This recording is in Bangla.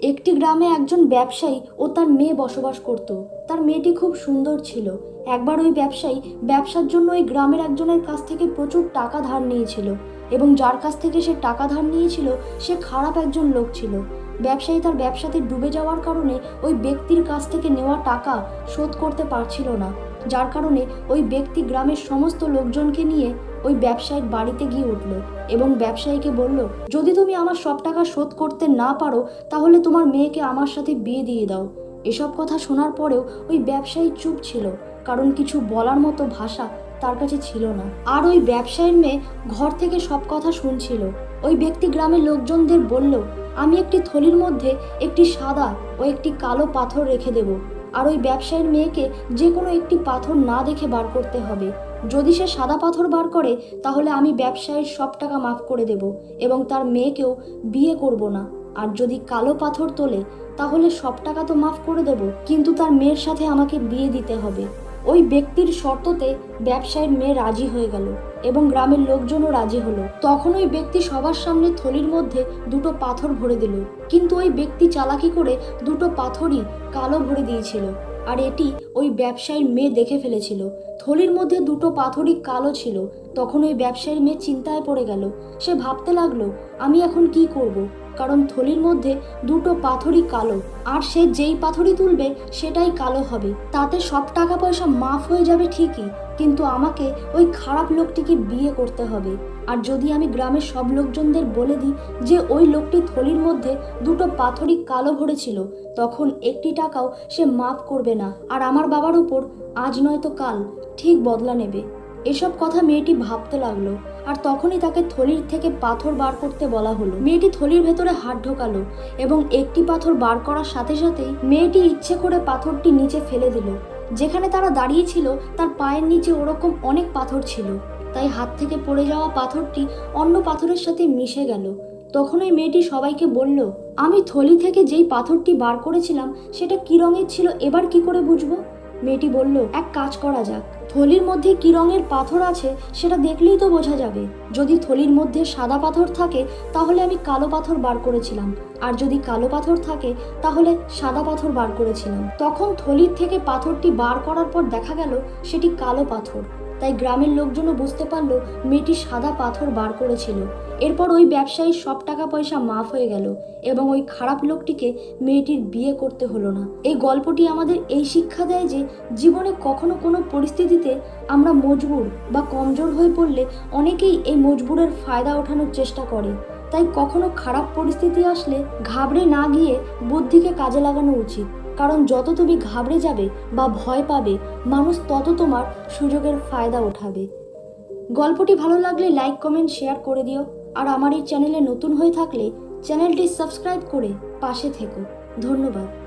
একটি গ্রামে একজন ব্যবসায়ী ও তার মেয়ে বসবাস করত। তার মেয়েটি খুব সুন্দর ছিল। একবার ওই ব্যবসায়ী ব্যবসার জন্য ওই গ্রামের একজনের কাছ থেকে প্রচুর টাকা ধার নিয়েছিল এবং যার কাছ থেকে সে টাকা ধার নিয়েছিল, সে খারাপ একজন লোক ছিল। ব্যবসায়ী তার ব্যবসাতে ডুবে যাওয়ার কারণে ওই ব্যক্তির কাছ থেকে নেওয়া টাকা শোধ করতে পারছিল না। যার কারণে ওই ব্যক্তি গ্রামের সমস্ত লোকজনকে নিয়ে ওই ব্যবসায়ীর বাড়িতে গিয়ে উঠল এবং ব্যবসায়ীকে বলল, যদি তুমি আমার সব টাকা শোধ করতে না পারো, তাহলে তোমার মেয়েকে আমার সাথে বিয়ে দিয়ে দাও। এসব কথা শোনার পরেও ওই ব্যবসায়ী চুপ ছিল, কারণ কিছু বলার মতো ভাষা তার কাছে ছিল না। আর ওই ব্যবসায়ীর মেয়ে ঘর থেকে সব কথা শুনছিল। ওই ব্যক্তি গ্রামের লোকজনদের বলল, আমি একটি থলির মধ্যে একটি সাদা ও একটি কালো পাথর রেখে দেব। আর ওই ব্যবসায়ীর মেয়েকে যে কোনো একটি পাথর না দেখে বার করতে হবে। যদি সে সাদা পাথর বার করে, তাহলে আমি ব্যবসায়ীর সব টাকা মাফ করে দেব এবং তার মেয়েকেও বিয়ে করব না। আর যদি কালো পাথর তোলে, তাহলে সব টাকা তো মাফ করে দেব, কিন্তু তার মেয়ের সাথে আমাকে বিয়ে দিতে হবে। ওই ব্যক্তির শর্ততে ব্যবসায়ীর মেয়ে রাজি হয়ে গেল এবং গ্রামের লোকজনও রাজি হলো। তখন ওই ব্যক্তি সবার সামনে থলির মধ্যে দুটো পাথর ভরে দিল। কিন্তু ওই ব্যক্তি চালাকি করে দুটো পাথরই কালো ভরে দিয়েছিল। আর এটি ওই ব্যবসায়ীর মেয়ে দেখে ফেলেছিল। থলির মধ্যে দুটো পাথরই কালো ছিল। তখন ওই ব্যবসায়ীর মেয়ে চিন্তায় পড়ে গেল। সে ভাবতে লাগল, আমি এখন কি করব। কারণ থলির মধ্যে দুটো পাথরই কালো, আর সে যেই পাথরই তুলবে সেটাই কালো হবে। তাতে সব টাকা পয়সা মাফ হয়ে যাবে ঠিকই, কিন্তু আমাকে ওই খারাপ লোকটিকে বিয়ে করতে হবে। আর যদি আমি গ্রামের সব লোকজনদের বলে দিই যে ওই লোকটি থলির মধ্যে দুটো পাথরই কালো ভরেছিল, তখন একটি টাকাও সে মাফ করবে না। আর আমার বাবার উপর আজ নয়তো কাল ঠিক বদলা নেবে। এসব কথা মেয়েটি ভাবতে লাগল। আর তখনই তাকে থলির থেকে পাথর বার করতে বলা হলো। মেয়েটি থলির ভেতরে হাত ঢোকালো এবং একটি পাথর বার করার সাথে সাথেই মেয়েটি ইচ্ছে করে পাথরটি নিচে ফেলে দিল। যেখানে তারা দাঁড়িয়েছিল তার পায়ের নিচে ওরকম অনেক পাথর ছিল। তাই হাত থেকে পড়ে যাওয়া পাথরটি অন্য পাথরের সাথে মিশে গেল। তখন ওই মেয়েটি সবাইকে বলল, আমি থলি থেকে যেই পাথরটি বার করেছিলাম, সেটা কী রঙের ছিল? এবার কি করে বুঝব? মেয়েটি বলল, এক কাজ করা যাক। থলির মধ্যে কি রঙের পাথর আছে সেটা দেখলেই তো বোঝা যাবে। যদি থলির মধ্যে সাদা পাথর থাকে, তাহলে আমি কালো পাথর বার করেছিলাম। আর যদি কালো পাথর থাকে, তাহলে সাদা পাথর বার করেছিলাম। তখন থলির থেকে পাথরটি বার করার পর দেখা গেল, সেটি কালো পাথর। তাই গ্রামের লোকজনও বুঝতে পারল মেয়েটি সাদা পাথর বার করেছিল। এরপর ওই ব্যবসায়ীর সব টাকা পয়সা মাফ হয়ে গেল এবং ওই খারাপ লোকটিকে মেয়েটির বিয়ে করতে হলো না। এই গল্পটি আমাদের এই শিক্ষা দেয় যে জীবনে কখনো কোনো পরিস্থিতিতে আমরা মজবুর বা কমজোর হয়ে পড়লে অনেকেই এই মজবুরের ফায়দা ওঠানোর চেষ্টা করে। তাই কখনো খারাপ পরিস্থিতি আসলে ঘাবড়ে না গিয়ে বুদ্ধিকে কাজে লাগানো উচিত। কারণ যত তুমি ঘাবড়ে যাবে বা ভয় পাবে, মানুষ তত তোমার সুযোগের ফায়দা ওঠাবে গল্পটি ভালো লাগলে লাইক কমেন্ট শেয়ার করে দিও। আর আমার এই চ্যানেলে নতুন হয়ে থাকলে চ্যানেলটি সাবস্ক্রাইব করে পাশে থেকো। ধন্যবাদ।